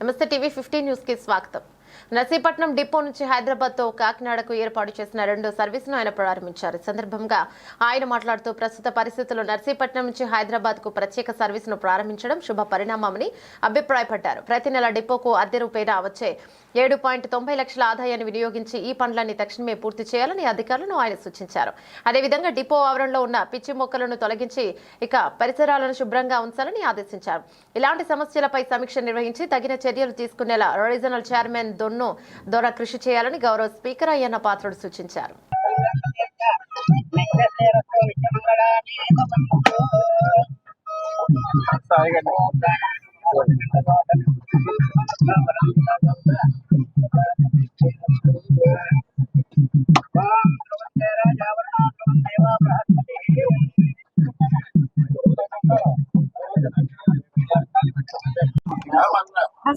నమస్తే TV fifteen news కి స్వాగతం నర్సీపట్నం డిపో నుంచి హైదరాబాద్తో కాకినాడకు ఏర్పాటు చేసిన రెండో సర్వీసును ఆయన ప్రారంభించారు. సందర్భంగా ఆయన మాట్లాడుతూ ప్రస్తుత పరిస్థితుల్లో నర్సీపట్నం నుంచి హైదరాబాద్కు ప్రత్యేక సర్వీసును ప్రారంభించడం శుభ పరిణామమని అభిప్రాయపడ్డారు. ప్రతి నెల డిపోకు అద్దె రూపేణా వచ్చే ఏడు పాయింట్ తొంభై లక్షల ఆదాయాన్ని వినియోగించి ఈ పనులన్నీ తక్షణమే పూర్తి చేయాలని అధికారులను ఆయన సూచించారు. అదేవిధంగా డిపో ఆవరణలో ఉన్న పిచ్చి మొక్కలను తొలగించి ఇక పరిసరాలను శుభ్రంగా ఉంచాలని ఆదేశించారు. ఇలాంటి సమస్యలపై సమీక్ష నిర్వహించి తగిన చర్యలు తీసుకునేలా రీజనల్ చైర్మన్ దొన్ను ద్వారా కృషి చేయాలని గౌరవ స్పీకర్ అయ్యన్న పాత్రుడు సూచించారు.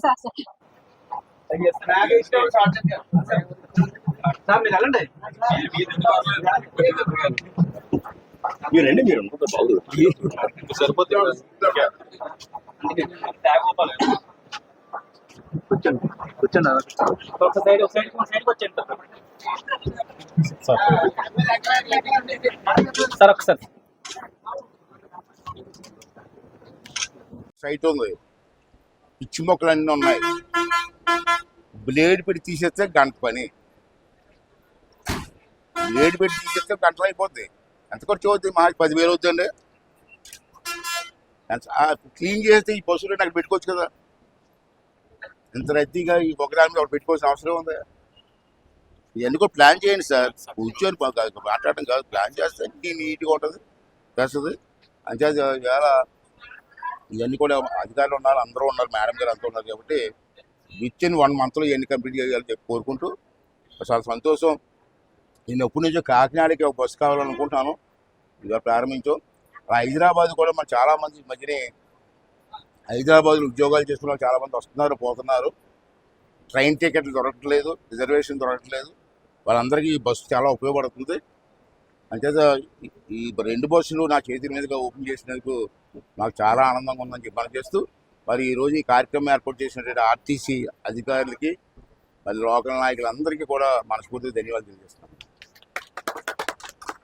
సార్. మీరు మీరు రండి మీరు అనుకుంటే బాగుంది సరిపోతే కూర్చోండి కూర్చోండి ఒక సైడ్ ఒక సైడ్ ఒక సైడ్కి వచ్చేయండి సార్ ఒకసారి సైట్ ఉంది. పిచ్చి మొక్కలు అన్నీ ఉన్నాయి. బ్లేడ్ పెట్టి తీసేస్తే గంట పని. బ్లేడ్ పెట్టి తీసేస్తే గంటలు అయిపోద్ది. ఎంత ఖర్చు అవుతుంది మాకు పదివేలు అవుతుందండి క్లీన్ చేస్తే ఈ పశువులు నాకు పెట్టుకోవచ్చు కదా. ఇంత రద్దీగా ఈ ఒకదాని మీద ఒకటి పెట్టుకోవాల్సిన అవసరం ఉంది? ఇవన్నీ కూడా ప్లాన్ చేయండి సార్. కూర్చొని కాదు, మాట్లాడడం కాదు. ప్లాన్ చేస్తే ఇది నీట్గా ఉంటుంది. వస్తుంది అంతే ఇవాళ ఇవన్నీ కూడా అధికారులు ఉన్నారు. అందరూ ఉన్నారు. మేడం గారు అంతా ఉన్నారు కాబట్టి విత్ ఇన్ వన్ మంత్లో ఎన్ని కంప్లీట్ చేయాలని చెప్పి కోరుకుంటూ చాలా సంతోషం. నేను ఎప్పటి నుంచో కాకినాడకి ఒక బస్సు కావాలనుకుంటున్నాను. ఇవాళ ప్రారంభించాం. హైదరాబాద్ కూడా మన చాలామంది ఈ మధ్యనే హైదరాబాద్లో ఉద్యోగాలు చేసుకున్న చాలామంది వస్తున్నారు పోతున్నారు. ట్రైన్ టికెట్లు దొరకట్లేదు రిజర్వేషన్ దొరకట్లేదు. వాళ్ళందరికీ ఈ బస్సు చాలా ఉపయోగపడుతుంది. అంచేత ఈ- రెండు బస్సులు నా చేతుల మీదుగా ఓపెన్ చేసినందుకు నాకు చాలా ఆనందంగా ఉందని చెప్పి మనం చేస్తూ మరి ఈరోజు ఈ కార్యక్రమం ఏర్పాటు చేసినటువంటి ఆర్టీసీ అధికారులకి మరి లోకల్ నాయకులందరికీ కూడా మనస్ఫూర్తిగా ధన్యవాదాలు తెలియజేస్తున్నాం.